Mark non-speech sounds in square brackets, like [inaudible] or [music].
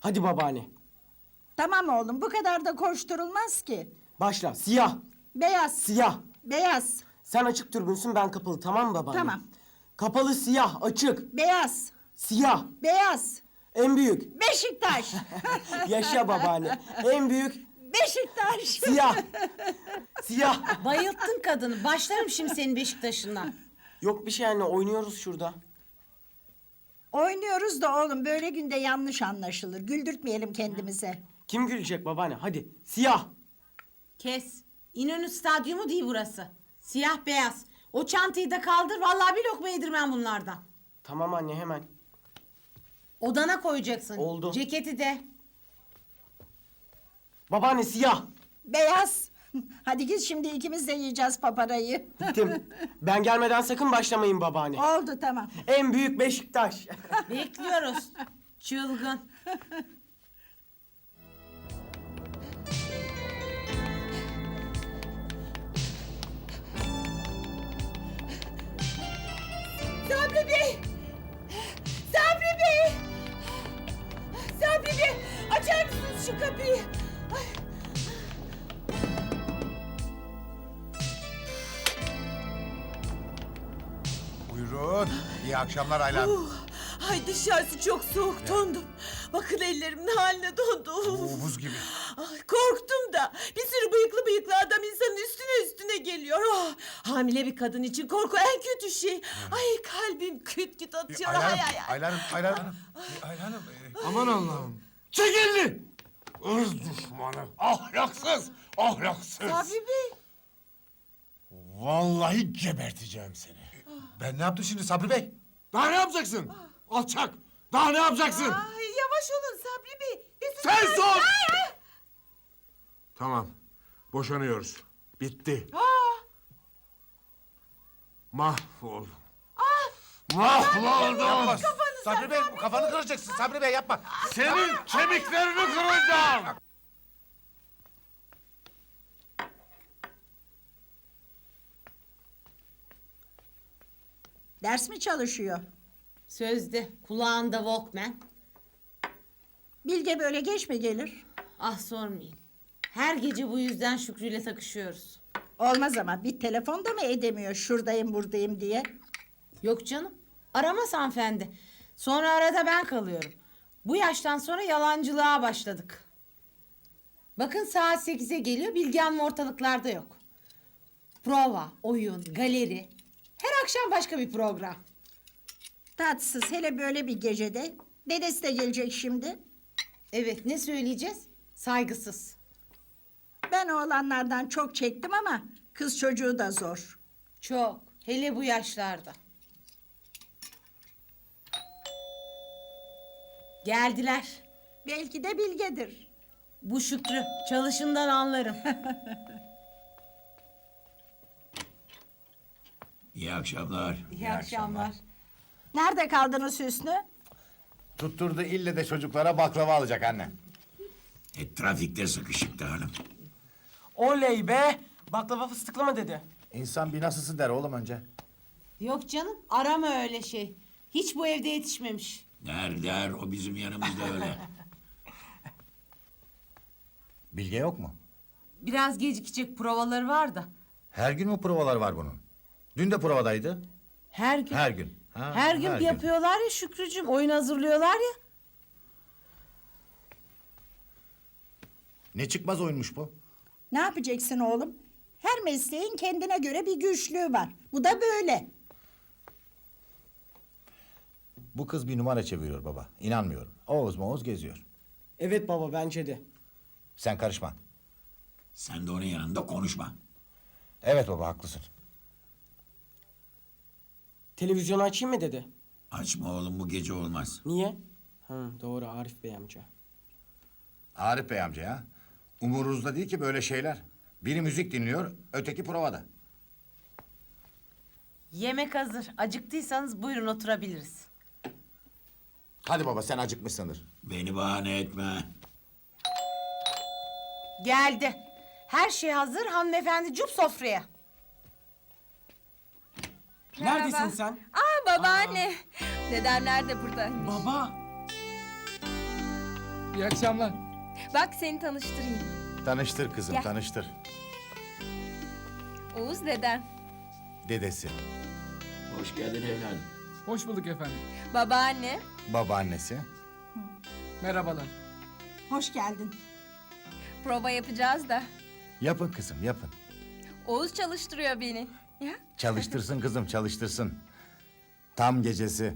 Hadi babaanne. Tamam oğlum bu kadar da koşturulmaz ki. Başla. Siyah. Beyaz. Siyah. Beyaz. Sen açık türbünsün ben kapalı tamam mı babaanne? Tamam. Kapalı siyah açık. Beyaz. Siyah. Beyaz. En büyük. Beşiktaş. [laughs] Yaşa babaanne. En büyük. Beşiktaş. Siyah. Siyah. Bayılttın kadını. Başlarım şimdi senin Beşiktaş'ından. Yok bir şey anne oynuyoruz şurada. Oynuyoruz da oğlum böyle günde yanlış anlaşılır. Güldürtmeyelim kendimize. Kim gülecek babaanne? Hadi. Siyah. Kes. İnönü stadyumu değil burası. Siyah beyaz. O çantayı da kaldır. Vallahi bir lokma yedirmem bunlardan. Tamam anne hemen. Odana koyacaksın. Oldu. Ceketi de. Babaanne siyah. Beyaz. [laughs] Hadi git şimdi ikimiz de yiyeceğiz paparayı. Gittim. ben gelmeden sakın başlamayın babaanne. Oldu tamam. En büyük Beşiktaş. [laughs] Bekliyoruz. Çılgın. Sabri Bey! Sabri Bey! Sabri Bey! Açar mısınız şu kapıyı? Buyurun. İyi akşamlar Aylan. uh, ay dışarısı çok soğuk dondum. Bakın ellerimin haline dondu. Oo, buz gibi. Ay, korktum da bir sürü bıyıklı bıyıklı adam insanın üstüne üstüne geliyor. Ah, hamile bir kadın için korku en kötü şey. Ay kalbim küt küt atıyor. Aylan Ay ay ay. Aylan Hanım, Aylan Hanım. Aylan Hanım. e, Aman Allah'ım. Çek elini. Irz düşmanı. Ahlaksız. Ahlaksız. Sabri Bey. Vallahi geberteceğim seni. Ben ne yaptım şimdi Sabri Bey? Daha ne yapacaksın? Alçak. Daha ne yapacaksın? Ay yavaş olun Sabri Bey. Sürü- Sen sus! Ay, ay. Tamam. Boşanıyoruz. Bitti. Mahvol. Mahvoldum. Yapma. Sabri Bey kafanı kıracaksın Sabri Bey yapma. Senin kemiklerini kıracağım. Ders mi çalışıyor? Sözde. Kulağında Walkman. Bilge böyle geç mi gelir? Ah sormayın. Her gece bu yüzden Şükrü'yle takışıyoruz. Olmaz ama bir telefonda mı edemiyor şuradayım buradayım diye. Yok canım. Aramaz hanımefendi. Sonra arada ben kalıyorum. Bu yaştan sonra yalancılığa başladık. Bakın saat sekize geliyor. Bilge Hanım ortalıklarda yok. Prova, oyun, galeri. Her akşam başka bir program. Tatsız hele böyle bir gecede. Dedesi de gelecek şimdi. Evet ne söyleyeceğiz? Saygısız. Ben oğlanlardan çok çektim ama kız çocuğu da zor. Çok. Hele bu yaşlarda. Geldiler. Belki de Bilge'dir. Bu Şükrü. Çalışından anlarım. [laughs] İyi akşamlar. İyi akşamlar. Nerede kaldınız Hüsnü? Tutturdu ille de çocuklara baklava alacak anne. E, trafikte sıkışıktı hanım. Oley be. Baklava fıstıklı mı dedi. İnsan bir nasılsın der oğlum önce. Yok canım arama öyle şey. Hiç bu evde yetişmemiş. Der der o bizim yanımızda öyle. Bilge yok mu? Biraz gecikecek provaları var da. Her gün mü provalar var bunun? Dün de provadaydı. Her gün. Her gün. Ha, Her gün yapıyorlar ya Şükrücüğüm. Oyun hazırlıyorlar ya. Ne çıkmaz oyunmuş bu? Ne yapacaksın oğlum? Her mesleğin kendine göre bir güçlüğü var. Bu da böyle. Bu kız bir numara çeviriyor baba. İnanmıyorum. Oğuz Moğuz geziyor. Evet baba bence de. Sen karışma. Sen de onun yanında konuşma. Evet baba haklısın. Televizyonu açayım mı dedi. Açma oğlum bu gece olmaz. Niye? Hı, doğru Arif Bey amca. Arif Bey amca ya. Umurunuzda değil ki böyle şeyler. Biri müzik dinliyor, öteki provada. Yemek hazır. Acıktıysanız buyurun oturabiliriz. Hadi baba sen acıkmışsındır. Beni bahane etme. Geldi. Her şey hazır. Hanımefendi cup sofraya. Neredesin sen? Aa babaanne. Dedemler de buradaymış. Baba. İyi akşamlar. Bak seni tanıştırayım. Tanıştır kızım, Gel. tanıştır. Oğuz deden. Dedesi, Hoş geldin evladım. Hoş bulduk efendim. Babaanne. babaannesi. Merhabalar. Hoş geldin. Prova yapacağız da. Yapın kızım, yapın. Oğuz çalıştırıyor beni. Ya. Çalıştırsın kızım, çalıştırsın. Tam gecesi.